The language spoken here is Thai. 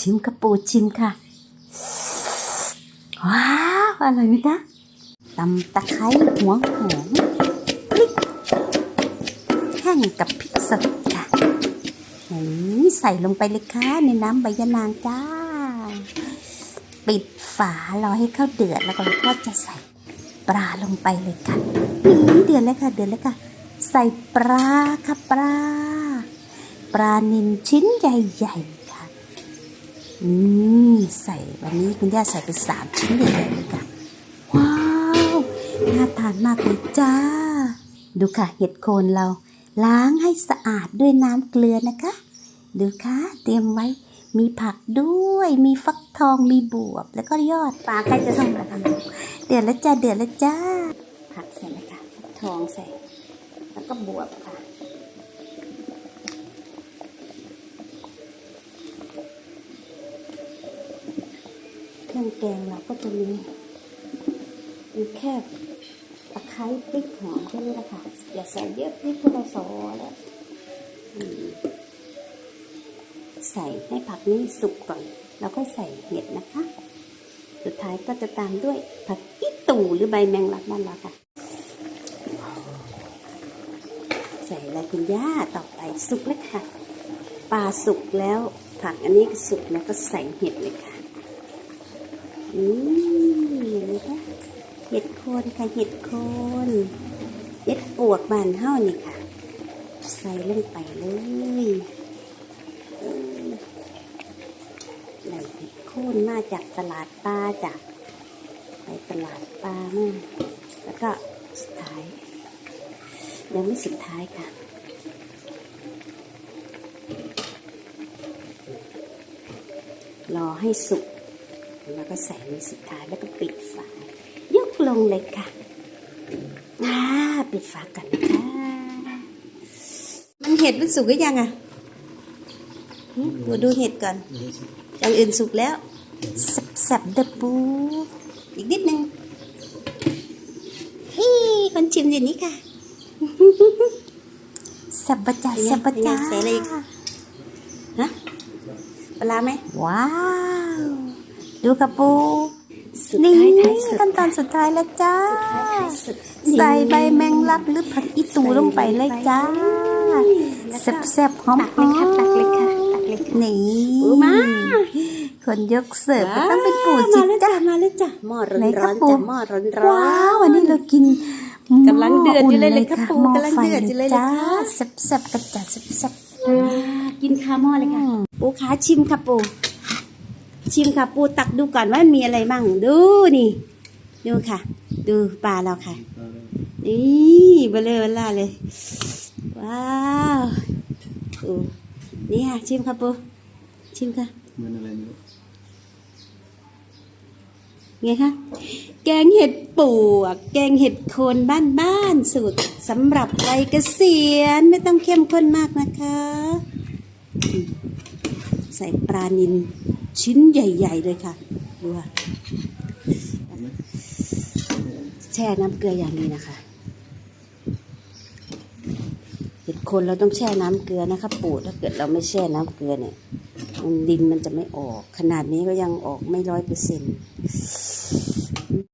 ชิมกระปูชิมค่ะ ว้าวอร่อยไหมคะตำตะไคร้หัวหอมพริกแห้งกับพริกสดค่ะนี่ใส่ลงไปเลยค่ะในน้ำใบยะนางจ้า ปิดฝารอให้เข้าเดือดแล้วก็ก็จะใส่ปลาลงไปเลยค่ะนี่เดือดเลยค่ะเดือดเลยค่ะ ใส่ปลาค่ะปลาปลานิลชิ้นใหญ่ๆ อืมใส่วันนี้คุณย่าใส่ไปสามชิ้นใหญ่ๆเลยค่ะ ว้าวน่าทานมากเลยจ้า ดูค่ะเห็ดโคนเรา ล้างให้สะอาดด้วยน้ำเกลือนะคะ ดูค่ะเตรียมไว้มีผักด้วย มีฟักทองมีบวบ แล้วก็ยอดปลาใกล้จะต้องแล้วค่ะเดือดแล้วจ้าเดือดแล้วจ้า ผักใส่แล้วค่ะฟักทองใส่ แล้วก็บวบค่ะ รื่องแกงเราก็จะมีมีแค่ตะไคร้พริกหอมแค่นี้แหละค่ะอย่าใส่เยอะพริกพวกเราสอแล้วใส่ให้ผักนี้สุกก่อน แล้วก็ใส่เห็ดนะคะ สุดท้ายก็จะตามด้วยผักอีตู่หรือใบแมงลักบ้านเราค่ะ ใส่อะไรคุณย่าต่อไปสุกแล้วค่ะปลาสุกแล้ว ผักอันนี้ก็สุกแล้วก็ใส่เห็ดเลยค่ะ อืมเห็นไหมคะเห็ดโคนค่ะเห็ดโคนเห็ดปวกบานเฮ้านี่ค่ะ ใส่ลงไปเลยได้เห็ดโคนมาจากตลาดปลาจากไปตลาดปลามาแล้วก็สุดท้ายยังไม่สุดท้ายค่ะรอให้สุก แล้วก็ใส่ในสุดท้ายแล้วก็ปิดฝายกลงเลยค่ะอ่าปิดฝากันนะคะมันเห็ดมันสุกหรือยังอะหึดูดูเห็ดก่อนอย่างอื่นสุกแล้ว สับๆเดบปูอีกนิดนึงเฮ้ยคนชิมอย่างนี้ค่ะ สับบะจ่าสับบะจ่าใส่อะไรอีกฮะปลาไหมว้าว ดูกระปูสุดนี่ท้ายท้ายสุดขั้นตอนสุดท้ายแล้วจ้าท้ายสุดใส่ใบแมงลักหรือผักอีตูลงไปเลยจ้าแล้วก็แซ่บๆหอมตักๆเลยค่ะตักเลยค่ะตักเลยค่ะนี่ปูมาคนยกเสิร์ฟก็ต้องเป็นปู่สิมาแล้วจ้าจ้ามาแล้วจ้าหม้อร้อนไหนครัร้อบนปู่จ้าหม้อร้อนร้อว้าวนวันนี้เรากินกำลังเดือดอยู่เลยเลยครับหม้ปู่หม้อกำลังไฟเดือดอยู่เลยเลยจ้าค่ะแซ่บๆกระจัดแซ่บอ่ากินคาหม้อเลยค่ะปูขาชิมค่ะปู ชิมค่ะปูตักดูก่อนว่ามันมีอะไรบ้าง ดูนี่ ดูค่ะ ดูปลาเราค่ะ นี่เบลอเบล่าเลย ว้าวปูนี่ค่ะ ชิมค่ะปูชิมค่ะเหมือนอะไรไม่รู้ไงคะแกงเห็ดปวกแกงเห็ดโคนบ้านบ้านๆสูตรสำหรับวัยเกษียณไม่ต้องเข้มข้นมากนะคะอืมใส่ปลานิล ชิ้นใหญ่ ๆ เลยค่ะดูค่ะแช่น้ำเกลืออย่างนี้นะคะ เห็ดคนเราต้องแช่น้ำเกลือนะคะปูถ้าเกิดเราไม่แช่น้ำเกลือเนี่ยมันดินมันจะไม่ออก ขนาดนี้ก็ยังออกไม่ร้อยเปอร์เซ็นต์